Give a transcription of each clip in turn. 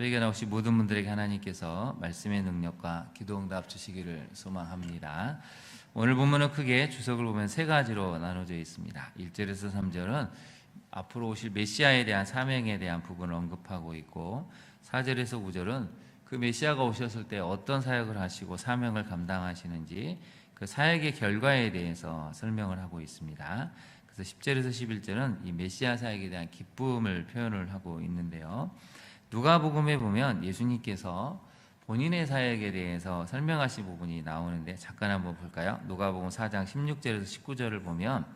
새벽에 나오신 모든 분들에게 하나님께서 말씀의 능력과 기도 응답 주시기를 소망합니다. 오늘 본문은 크게 주석을 보면 세 가지로 나눠져 있습니다. 1절에서 3절은 앞으로 오실 메시아에 대한 사명에 대한 부분을 언급하고 있고 4절에서 5절은 그 메시아가 오셨을 때 어떤 사역을 하시고 사명을 감당하시는지 그 사역의 결과에 대해서 설명을 하고 있습니다. 그래서 10절에서 11절은 이 메시아 사역에 대한 기쁨을 표현을 하고 있는데요. 누가복음에 보면 예수님께서 본인의 사역에 대해서 설명하신 부분이 나오는데 잠깐 한번 볼까요? 누가복음 4장 16절에서 19절을 보면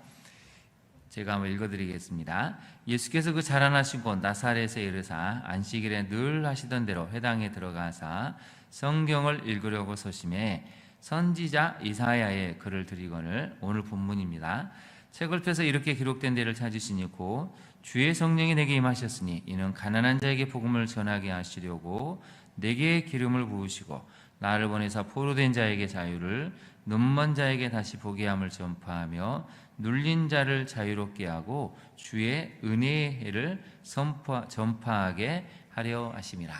제가 한번 읽어드리겠습니다. 예수께서 그 자라나신 곳 나사렛에 이르사 안식일에 늘 하시던 대로 회당에 들어가사 성경을 읽으려고 서심해 선지자 이사야의 글을 드리거늘 오늘 본문입니다. 책을 펴서 이렇게 기록된 데를 찾으시니 곧 주의 성령이 내게 임하셨으니 이는 가난한 자에게 복음을 전하게 하시려고 내게 기름을 부으시고 나를 보내사 포로된 자에게 자유를 눈먼 자에게 다시 보게 함을 전파하며 눌린 자를 자유롭게 하고 주의 은혜의 해를 선파, 전파하게 하려 하심이라.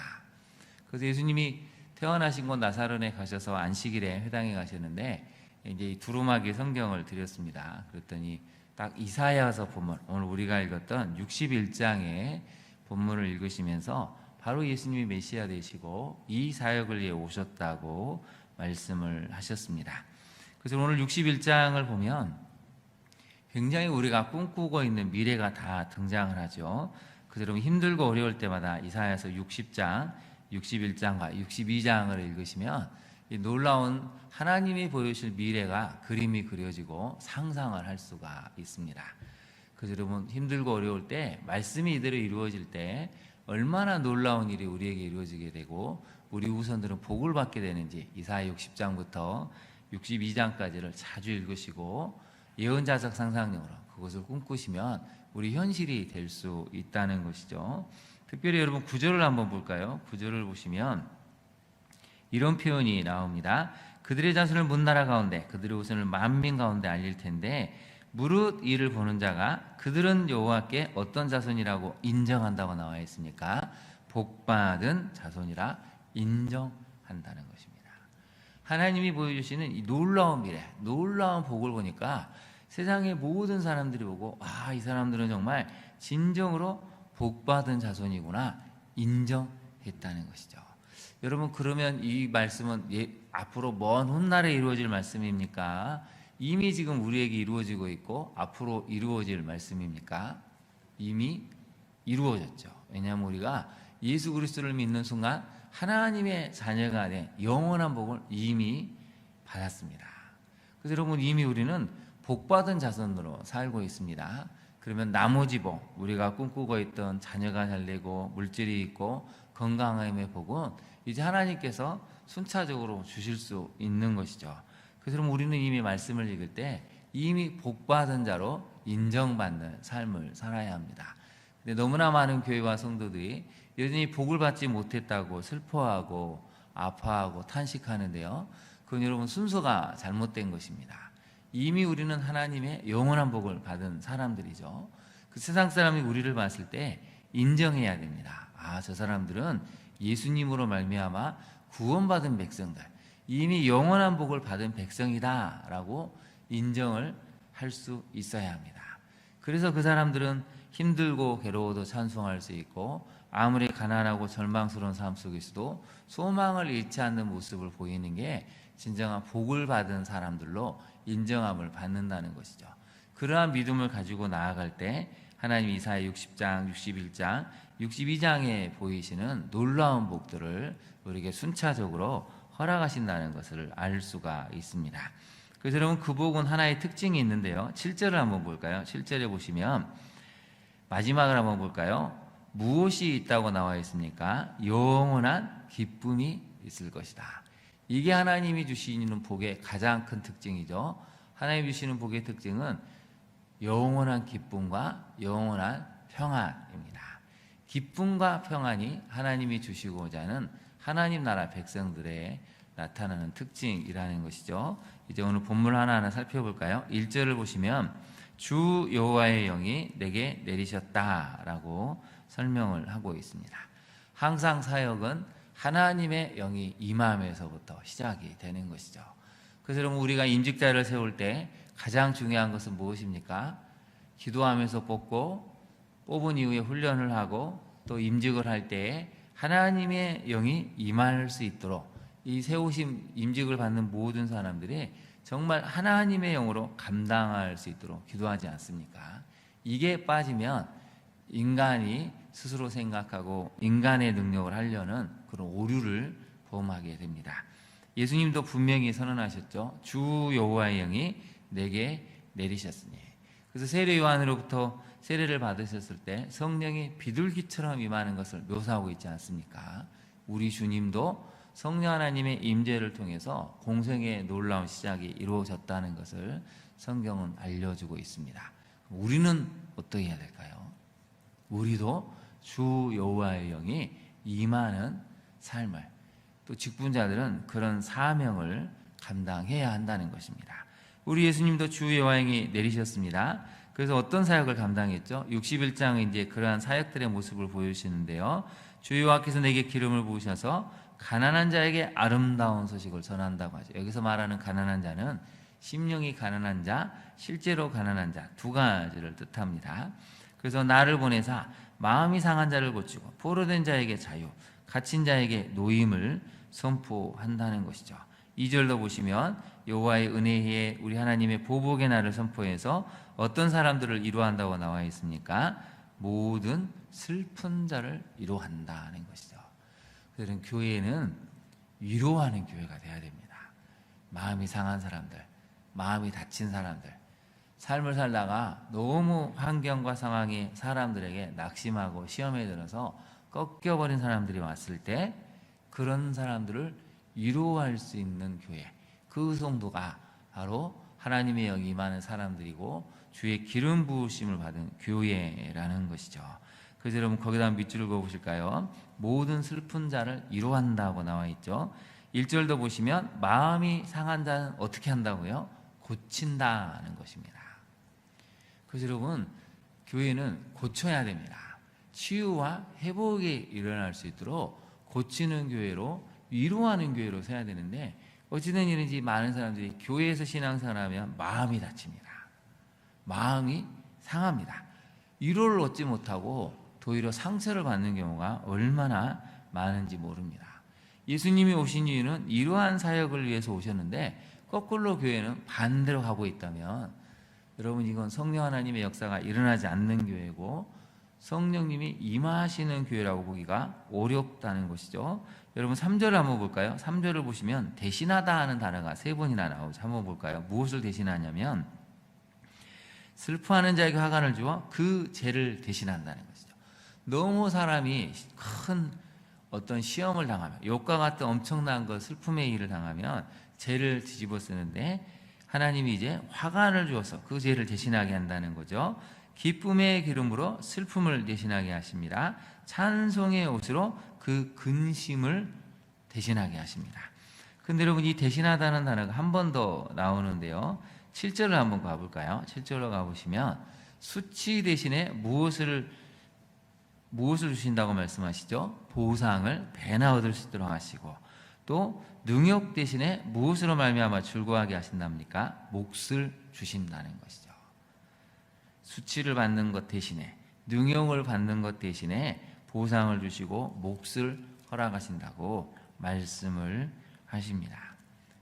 그래서 예수님이 태어나신 곳 나사렛에 가셔서 안식일에 회당에 가셨는데 이제 이 두루마기 성경을 드렸습니다. 그랬더니 딱 이사야서 본문 오늘 우리가 읽었던 61장의 본문을 읽으시면서 바로 예수님이 메시아 되시고 이 사역을 위해 오셨다고 말씀을 하셨습니다. 그래서 오늘 61장을 보면 굉장히 우리가 꿈꾸고 있는 미래가 다 등장을 하죠. 그래서 힘들고 어려울 때마다 이사야서 60장, 61장과 62장을 읽으시면 이 놀라운 하나님이 보여주실 미래가 그림이 그려지고 상상을 할 수가 있습니다. 그래서 여러분 힘들고 어려울 때 말씀이 이대로 이루어질 때 얼마나 놀라운 일이 우리에게 이루어지게 되고 우리 후손들은 복을 받게 되는지 이사야 60장부터 62장까지를 자주 읽으시고 예언자적 상상력으로 그것을 꿈꾸시면 우리 현실이 될 수 있다는 것이죠. 특별히 여러분 구절을 한번 볼까요? 구절을 보시면 이런 표현이 나옵니다. 그들의 자손을 문 나라 가운데 그들의 우선을 만민 가운데 알릴 텐데 무릇 이를 보는 자가 그들은 여호와께 어떤 자손이라고 인정한다고 나와 있습니까? 복받은 자손이라 인정한다는 것입니다. 하나님이 보여주시는 이 놀라운 미래, 놀라운 복을 보니까 세상의 모든 사람들이 보고 아, 이 사람들은 정말 진정으로 복받은 자손이구나 인정했다는 것이죠. 여러분 그러면 이 말씀은 예, 앞으로 먼 훗날에 이루어질 말씀입니까? 이미 지금 우리에게 이루어지고 있고 앞으로 이루어질 말씀입니까? 이미 이루어졌죠. 왜냐하면 우리가 예수 그리스도를 믿는 순간 하나님의 자녀가 된 영원한 복을 이미 받았습니다. 그래서 여러분 이미 우리는 복받은 자손으로 살고 있습니다. 그러면 나머지 복, 우리가 꿈꾸고 있던 자녀가 잘 되고 물질이 있고 건강함의 복은 이제 하나님께서 순차적으로 주실 수 있는 것이죠. 그래서 우리는 이미 말씀을 읽을 때 이미 복받은 자로 인정받는 삶을 살아야 합니다. 근데 너무나 많은 교회와 성도들이 여전히 복을 받지 못했다고 슬퍼하고 아파하고 탄식하는데요. 그건 여러분 순서가 잘못된 것입니다. 이미 우리는 하나님의 영원한 복을 받은 사람들이죠. 그 세상 사람이 우리를 봤을 때 인정해야 됩니다. 아, 저 사람들은 예수님으로 말미암아 구원받은 백성들, 이미 영원한 복을 받은 백성이다라고 인정을 할 수 있어야 합니다. 그래서 그 사람들은 힘들고 괴로워도 찬송할 수 있고 아무리 가난하고 절망스러운 삶 속에서도 소망을 잃지 않는 모습을 보이는 게 진정한 복을 받은 사람들로 인정함을 받는다는 것이죠. 그러한 믿음을 가지고 나아갈 때 하나님 이사야 60장, 61장, 62장에 보이시는 놀라운 복들을 우리에게 순차적으로 허락하신다는 것을 알 수가 있습니다. 그래서 여러분 그 복은 하나의 특징이 있는데요. 7절을 한번 볼까요? 7절에 보시면 마지막을 한번 볼까요? 무엇이 있다고 나와 있습니까? 영원한 기쁨이 있을 것이다. 이게 하나님이 주시는 복의 가장 큰 특징이죠. 하나님 주시는 복의 특징은 영원한 기쁨과 영원한 평안입니다. 기쁨과 평안이 하나님이 주시고자 하는 하나님 나라 백성들의 나타나는 특징이라는 것이죠. 이제 오늘 본문 하나하나 살펴볼까요? 1절을 보시면 주 여호와의 영이 내게 내리셨다라고 설명을 하고 있습니다. 항상 사역은 하나님의 영이 임함에서부터 시작이 되는 것이죠. 그래서 우리가 임직자를 세울 때 가장 중요한 것은 무엇입니까? 기도하면서 뽑고 뽑은 이후에 훈련을 하고 또 임직을 할 때에 하나님의 영이 임할 수 있도록 이 세우심 임직을 받는 모든 사람들이 정말 하나님의 영으로 감당할 수 있도록 기도하지 않습니까? 이게 빠지면 인간이 스스로 생각하고 인간의 능력을 하려는 그런 오류를 범하게 됩니다. 예수님도 분명히 선언하셨죠. 주 여호와의 영이 내게 내리셨으니. 그래서 세례 요한으로부터 세례를 받으셨을 때 성령이 비둘기처럼 임하는 것을 묘사하고 있지 않습니까? 우리 주님도 성령 하나님의 임재를 통해서 공생의 놀라운 시작이 이루어졌다는 것을 성경은 알려주고 있습니다. 우리는 어떻게 해야 될까요? 우리도 주 여호와의 영이 임하는 삶을 또 직분자들은 그런 사명을 감당해야 한다는 것입니다. 우리 예수님도 주 여호와의 영이 내리셨습니다. 그래서 어떤 사역을 감당했죠? 61장은 이제 그러한 사역들의 모습을 보여주시는데요. 주 여호와께서 내게 기름을 부으셔서 가난한 자에게 아름다운 소식을 전한다고 하죠. 여기서 말하는 가난한 자는 심령이 가난한 자, 실제로 가난한 자 두 가지를 뜻합니다. 그래서 나를 보내사 마음이 상한 자를 고치고 포로된 자에게 자유, 갇힌 자에게 노임을 선포한다는 것이죠. 2절도 보시면 여호와의 은혜에 우리 하나님의 보복의 날을 선포해서 어떤 사람들을 이루한다고 나와 있습니까? 모든 슬픈 자를 이루한다는 것이죠. 그들은 교회는 위로하는 교회가 돼야 됩니다. 마음이 상한 사람들, 마음이 다친 사람들, 삶을 살다가 너무 환경과 상황이 사람들에게 낙심하고 시험에 들어서 꺾여버린 사람들이 왔을 때 그런 사람들을 위로할 수 있는 교회, 그 성도가 바로 하나님의 영이 임하는 사람들이고 주의 기름 부으심을 받은 교회라는 것이죠. 그래서 여러분 거기다 밑줄을 보실까요? 모든 슬픈 자를 위로한다고 나와 있죠. 1절도 보시면 마음이 상한 자는 어떻게 한다고요? 고친다는 것입니다. 그래서 여러분 교회는 고쳐야 됩니다. 치유와 회복이 일어날 수 있도록 고치는 교회로 위로하는 교회로 서야 되는데 어찌된 일인지 많은 사람들이 교회에서 신앙생활하면 마음이 다칩니다. 마음이 상합니다. 위로를 얻지 못하고 도리어 상처를 받는 경우가 얼마나 많은지 모릅니다. 예수님이 오신 이유는 이러한 사역을 위해서 오셨는데 거꾸로 교회는 반대로 가고 있다면 여러분 이건 성령 하나님의 역사가 일어나지 않는 교회고 성령님이 임하시는 교회라고 보기가 어렵다는 것이죠. 여러분 3절을 한번 볼까요? 3절을 보시면 대신하다 하는 단어가 세 번이나 나오죠. 한번 볼까요? 무엇을 대신하냐면 슬퍼하는 자에게 화관을 주어 그 죄를 대신한다는 것이죠. 너무 사람이 큰 어떤 시험을 당하면 욕과 같은 엄청난 그 슬픔의 일을 당하면 죄를 뒤집어 쓰는데 하나님이 이제 화관을 주어서 그 죄를 대신하게 한다는 거죠. 기쁨의 기름으로 슬픔을 대신하게 하십니다. 찬송의 옷으로 그 근심을 대신하게 하십니다. 근데 여러분 이 대신하다는 단어가 한 번 더 나오는데요. 7절을 한번 가볼까요? 7절로 가보시면 수치 대신에 무엇을 무엇을 주신다고 말씀하시죠? 보상을 배나 얻을 수 있도록 하시고 또 능욕 대신에 무엇으로 말미암아 즐거워하게 하신답니까? 몫을 주신다는 것이죠. 수치를 받는 것 대신에 능욕을 받는 것 대신에 보상을 주시고 몫을 허락하신다고 말씀을 하십니다.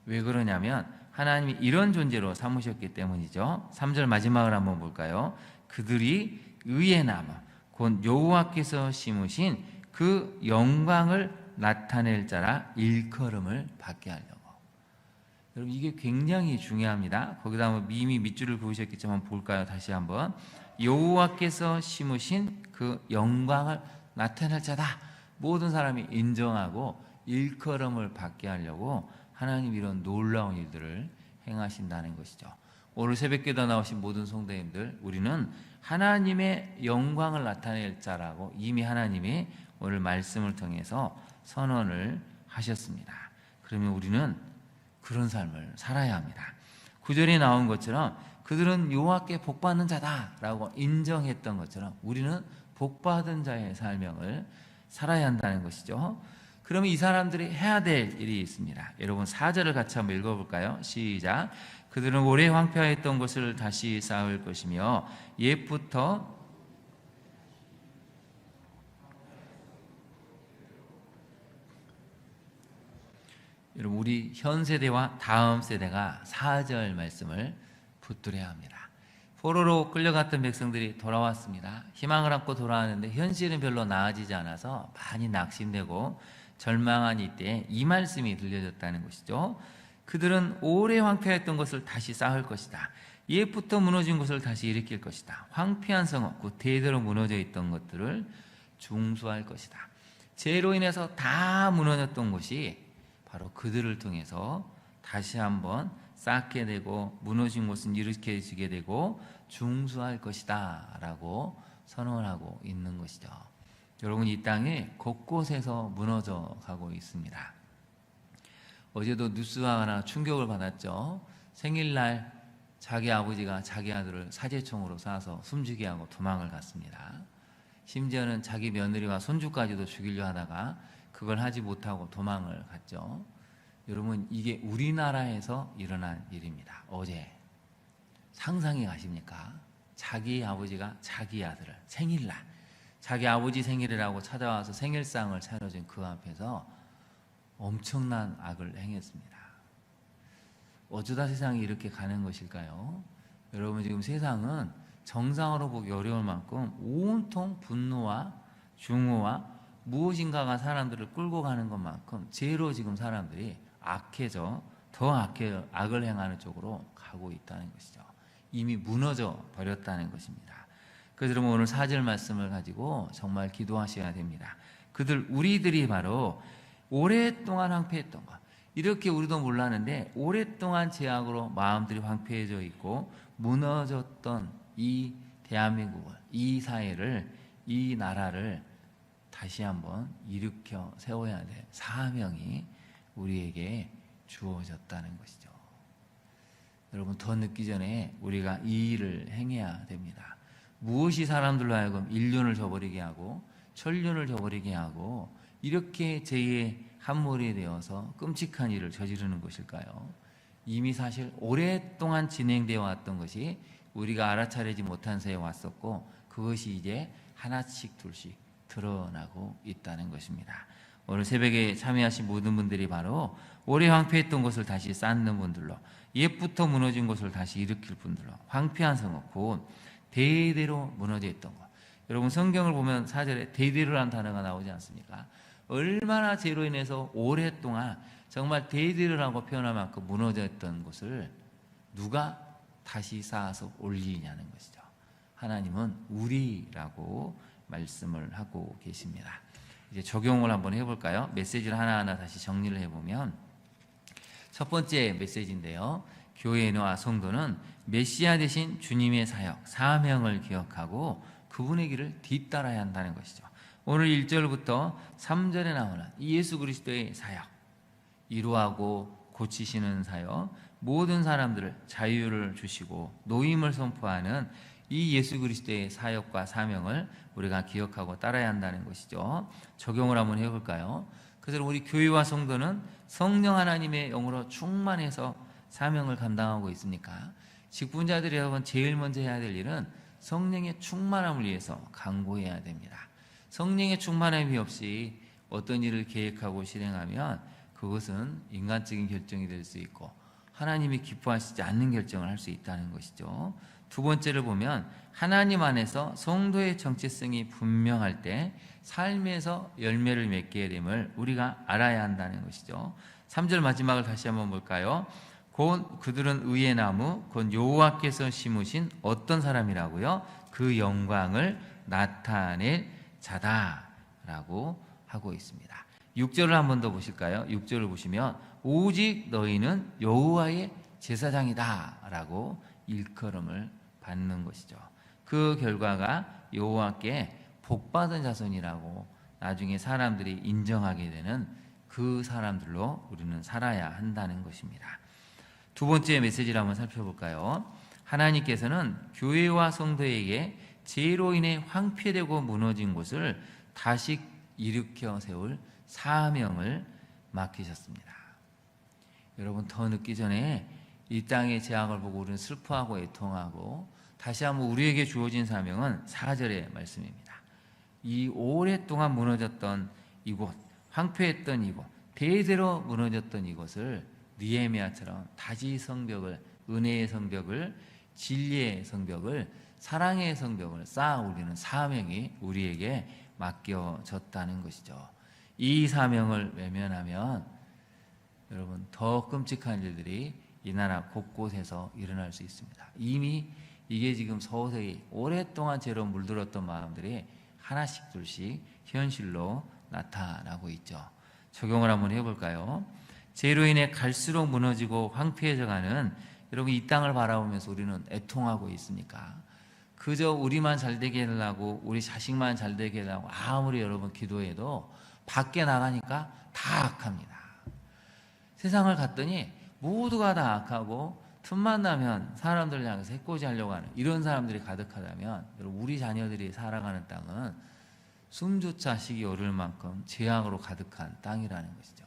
왜 그러냐면 하나님이 이런 존재로 삼으셨기 때문이죠. 3절 마지막을 한번 볼까요? 그들이 의의 나무 곧 여호와께서 심으신 그 영광을 나타낼 자라 일컬음을 받게 하려고. 여러분 이게 굉장히 중요합니다. 거기다 뭐 이미 밑줄을 그으셨겠지만 볼까요? 다시 한번 여호와께서 심으신 그 영광을 나타낼 자다. 모든 사람이 인정하고 일컬음을 받게 하려고 하나님 이런 놀라운 일들을 행하신다는 것이죠. 오늘 새벽 기도 나오신 모든 성도님들, 우리는 하나님의 영광을 나타낼 자라고 이미 하나님이 오늘 말씀을 통해서 선언을 하셨습니다. 그러면 우리는 그런 삶을 살아야 합니다. 구절에 나온 것처럼 그들은 여호와께 복 받는 자다라고 인정했던 것처럼 우리는 복 받은 자의 삶을 살아야 한다는 것이죠. 그러면 이 사람들이 해야 될 일이 있습니다. 여러분 4절을 같이 한번 읽어볼까요? 시작. 그들은 오래 황폐하였던 것을 다시 쌓을 것이며 옛부터 여러분 우리 현 세대와 다음 세대가 4절 말씀을 붙들어야 합니다. 포로로 끌려갔던 백성들이 돌아왔습니다. 희망을 안고 돌아왔는데 현실은 별로 나아지지 않아서 많이 낙심되고 절망한 이때 이 말씀이 들려졌다는 것이죠. 그들은 오래 황폐했던 것을 다시 쌓을 것이다. 옛부터 무너진 것을 다시 일으킬 것이다. 황폐한 성읍, 그 대대로 무너져 있던 것들을 중수할 것이다. 죄로 인해서 다 무너졌던 것이 바로 그들을 통해서 다시 한번 쌓게 되고 무너진 곳은 일으켜지게 되고 중수할 것이다 라고 선언을 하고 있는 것이죠. 여러분 이 땅에 곳곳에서 무너져 가고 있습니다. 어제도 뉴스가 하나 충격을 받았죠. 생일날 자기 아버지가 자기 아들을 사제총으로 쏴서 숨지게 하고 도망을 갔습니다. 심지어는 자기 며느리와 손주까지도 죽이려 하다가 그걸 하지 못하고 도망을 갔죠. 여러분 이게 우리나라에서 일어난 일입니다. 어제 상상이 가십니까? 자기 아버지가 자기 아들을 생일날 자기 아버지 생일이라고 찾아와서 생일상을 차려준 그 앞에서 엄청난 악을 행했습니다. 어쩌다 세상이 이렇게 가는 것일까요? 여러분 지금 세상은 정상으로 보기 어려울 만큼 온통 분노와 중후와 무엇인가가 사람들을 끌고 가는 것만큼 죄로 지금 사람들이 악해져 더 악해, 악을 행하는 쪽으로 가고 있다는 것이죠. 이미 무너져 버렸다는 것입니다. 그래서 여러분 오늘 사절 말씀을 가지고 정말 기도하셔야 됩니다. 그들 우리들이 바로 오랫동안 황폐했던 것. 이렇게 우리도 몰랐는데 오랫동안 제약으로 마음들이 황폐해져 있고 무너졌던 이 대한민국을 이 사회를 이 나라를 다시 한번 일으켜 세워야 될 사명이 우리에게 주어졌다는 것이죠. 여러분 더 늦기 전에 우리가 이 일을 행해야 됩니다. 무엇이 사람들로 하여금 인륜을 저버리게 하고 천륜을 저버리게 하고 이렇게 죄의 함몰이 되어서 끔찍한 일을 저지르는 것일까요? 이미 사실 오랫동안 진행되어 왔던 것이 우리가 알아차리지 못한 새에 왔었고 그것이 이제 하나씩 둘씩 드러나고 있다는 것입니다. 오늘 새벽에 참여하신 모든 분들이 바로 오래 황폐했던 것을 다시 쌓는 분들로 옛부터 무너진 것을 다시 일으킬 분들로 황폐한 성읍 곧 대대로 무너져 있던 것. 여러분 성경을 보면 사절에 대대로라는 단어가 나오지 않습니까? 얼마나 죄로 인해서 오랫동안 정말 대대로라고 표현할 만큼 무너졌던 것을 누가 다시 쌓아서 올리냐는 것이죠. 하나님은 우리라고 말씀을 하고 계십니다. 이제 적용을 한번 해볼까요? 메시지를 하나하나 다시 정리를 해보면 첫 번째 메시지인데요. 교회와 성도는 메시아 대신 주님의 사역, 사명을 기억하고 그분의 길을 뒤따라야 한다는 것이죠. 오늘 1절부터 3절에 나오는 예수 그리스도의 사역, 이루하고 고치시는 사역, 모든 사람들을 자유를 주시고 노임을 선포하는 이 예수 그리스도의 사역과 사명을 우리가 기억하고 따라야 한다는 것이죠. 적용을 한번 해볼까요? 그래서 우리 교회와 성도는 성령 하나님의 영으로 충만해서 사명을 감당하고 있습니까? 직분자들이 여러분 제일 먼저 해야 될 일은 성령의 충만함을 위해서 강구해야 됩니다. 성령의 충만함이 없이 어떤 일을 계획하고 실행하면 그것은 인간적인 결정이 될 수 있고 하나님이 기뻐하시지 않는 결정을 할 수 있다는 것이죠. 두 번째를 보면 하나님 안에서 성도의 정체성이 분명할 때 삶에서 열매를 맺게 됨을 우리가 알아야 한다는 것이죠. 3절 마지막을 다시 한번 볼까요? 곧 그들은 의의 나무 곧 여호와께서 심으신 어떤 사람이라고요? 그 영광을 나타낼 자다라고 하고 있습니다. 6절을 한 번 더 보실까요? 6절을 보시면 오직 너희는 여호와의 제사장이다라고 일컬음을 받는 것이죠. 그 결과가 여호와께 복받은 자손이라고 나중에 사람들이 인정하게 되는 그 사람들로 우리는 살아야 한다는 것입니다. 두 번째 메시지를 한번 살펴볼까요? 하나님께서는 교회와 성도에게 죄로 인해 황폐되고 무너진 곳을 다시 일으켜 세울 사명을 맡기셨습니다. 여러분 더 늦기 전에 이 땅의 재앙을 보고 우리는 슬퍼하고 애통하고 다시 한번 우리에게 주어진 사명은 4절의 말씀입니다. 이 오랫동안 무너졌던 이곳, 황폐했던 이곳, 대대로 무너졌던 이곳을 니에미아처럼 다시 성벽을 은혜의 성벽을 진리의 성벽을 사랑의 성벽을 쌓아 올리는 사명이 우리에게 맡겨졌다는 것이죠. 이 사명을 외면하면 여러분 더 끔찍한 일들이 이 나라 곳곳에서 일어날 수 있습니다. 이미 이게 지금 서서히 오랫동안 죄로 물들었던 마음들이 하나씩 둘씩 현실로 나타나고 있죠. 적용을 한번 해볼까요? 죄로 인해 갈수록 무너지고 황폐해져가는 여러분 이 땅을 바라보면서 우리는 애통하고 있습니까? 그저 우리만 잘 되게 해달라고 우리 자식만 잘 되게 해달라고 아무리 여러분 기도해도 밖에 나가니까 다 악합니다. 세상을 갔더니 모두가 다 악하고 틈만 나면 사람들 향해서 해코지 하려고 하는 이런 사람들이 가득하다면 우리 자녀들이 살아가는 땅은 숨조차 식이 오를 만큼 재앙으로 가득한 땅이라는 것이죠.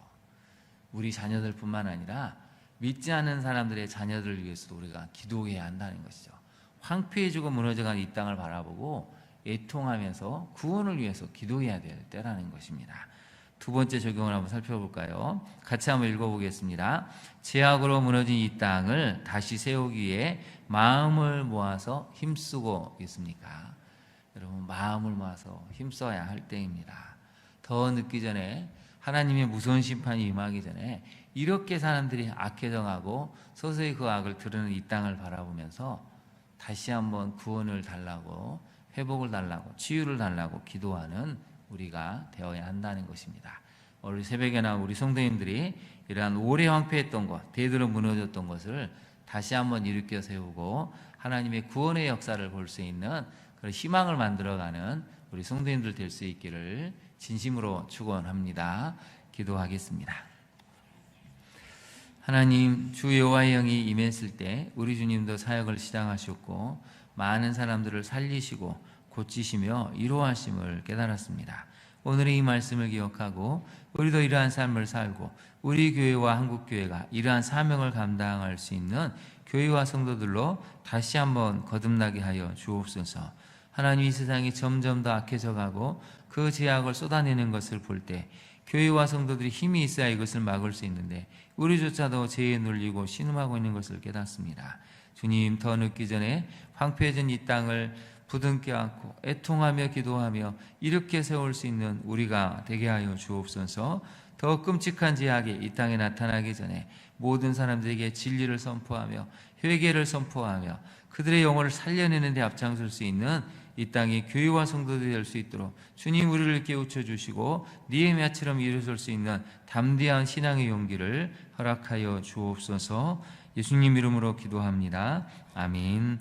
우리 자녀들뿐만 아니라 믿지 않는 사람들의 자녀들을 위해서도 우리가 기도해야 한다는 것이죠. 황폐해지고 무너져간 이 땅을 바라보고 애통하면서 구원을 위해서 기도해야 될 때라는 것입니다. 두 번째 적용을 한번 살펴볼까요? 같이 한번 읽어보겠습니다. 제약으로 무너진 이 땅을 다시 세우기 위해 마음을 모아서 힘쓰고 있습니까? 여러분 마음을 모아서 힘써야 할 때입니다. 더 늦기 전에 하나님의 무서운 심판이 임하기 전에 이렇게 사람들이 악해져가고 서서히 그 악을 드러내는 이 땅을 바라보면서 다시 한번 구원을 달라고 회복을 달라고 치유를 달라고 기도하는 우리가 되어야 한다는 것입니다. 오늘 새벽에나 우리 성도님들이 이러한 오래 황폐했던 것, 대대로 무너졌던 것을 다시 한번 일으켜 세우고 하나님의 구원의 역사를 볼 수 있는 그런 희망을 만들어가는 우리 성도님들 될 수 있기를 진심으로 축원합니다. 기도하겠습니다. 하나님 주 여호와의 영이 임했을 때 우리 주님도 사역을 시작하셨고 많은 사람들을 살리시고 고치시며 이루하심을 깨달았습니다. 오늘의 이 말씀을 기억하고 우리도 이러한 삶을 살고 우리 교회와 한국 교회가 이러한 사명을 감당할 수 있는 교회와 성도들로 다시 한번 거듭나게 하여 주옵소서. 하나님 이 세상이 점점 더 악해져 가고 그 제약을 쏟아내는 것을 볼 때 교회와 성도들이 힘이 있어야 이것을 막을 수 있는데 우리조차도 죄에 눌리고 신음하고 있는 것을 깨닫습니다. 주님 더 늦기 전에 황폐해진 이 땅을 부둥켜 안고 애통하며 기도하며 이렇게 세울 수 있는 우리가 되게 하여 주옵소서. 더 끔찍한 제약이 이 땅에 나타나기 전에 모든 사람들에게 진리를 선포하며 회개를 선포하며 그들의 영혼을 살려내는 데 앞장설 수 있는 이 땅이 교회와 성도들이 될 수 있도록 주님 우리를 깨우쳐 주시고 니에미아처럼 일어설 수 있는 담대한 신앙의 용기를 허락하여 주옵소서. 예수님 이름으로 기도합니다. 아멘.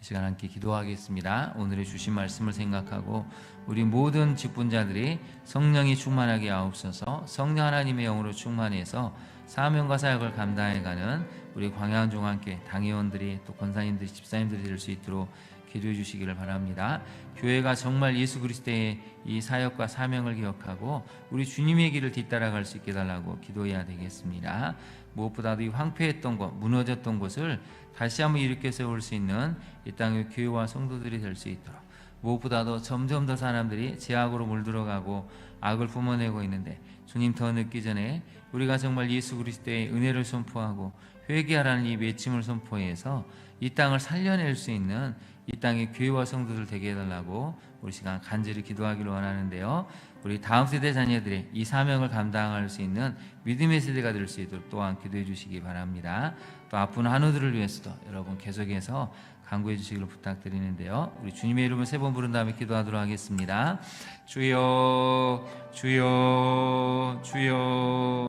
이 시간 함께 기도하겠습니다. 오늘의 주신 말씀을 생각하고 우리 모든 직분자들이 성령이 충만하게 하옵소서. 성령 하나님의 영으로 충만해서 사명과 사역을 감당해가는 우리 광야중앙교회 당회원들이 또 권사님들이 집사님들이 될 수 있도록 기도해 주시기를 바랍니다. 교회가 정말 예수 그리스도의 이 사역과 사명을 기억하고 우리 주님의 길을 뒤따라갈 수 있게 달라고 기도해야 되겠습니다. 무엇보다도 이 황폐했던 것, 무너졌던 곳을 다시 한번 일으켜 세울 수 있는 이 땅의 교회와 성도들이 될 수 있도록 무엇보다도 점점 더 사람들이 제약으로 물들어가고 악을 뿜어내고 있는데 주님 더 늦기 전에 우리가 정말 예수 그리스도의 은혜를 선포하고 회개하라는 이 외침을 선포해서 이 땅을 살려낼 수 있는 이 땅의 교회와 성도들 되게 해달라고 우리 시간 간절히 기도하기를 원하는데요. 우리 다음 세대 자녀들의 이 사명을 감당할 수 있는 믿음의 세대가 될 수 있도록 또한 기도해 주시기 바랍니다. 또 아픈 한우들을 위해서도 여러분 계속해서 간구해 주시기를 부탁드리는데요. 우리 주님의 이름을 세 번 부른 다음에 기도하도록 하겠습니다. 주여, 주여, 주여.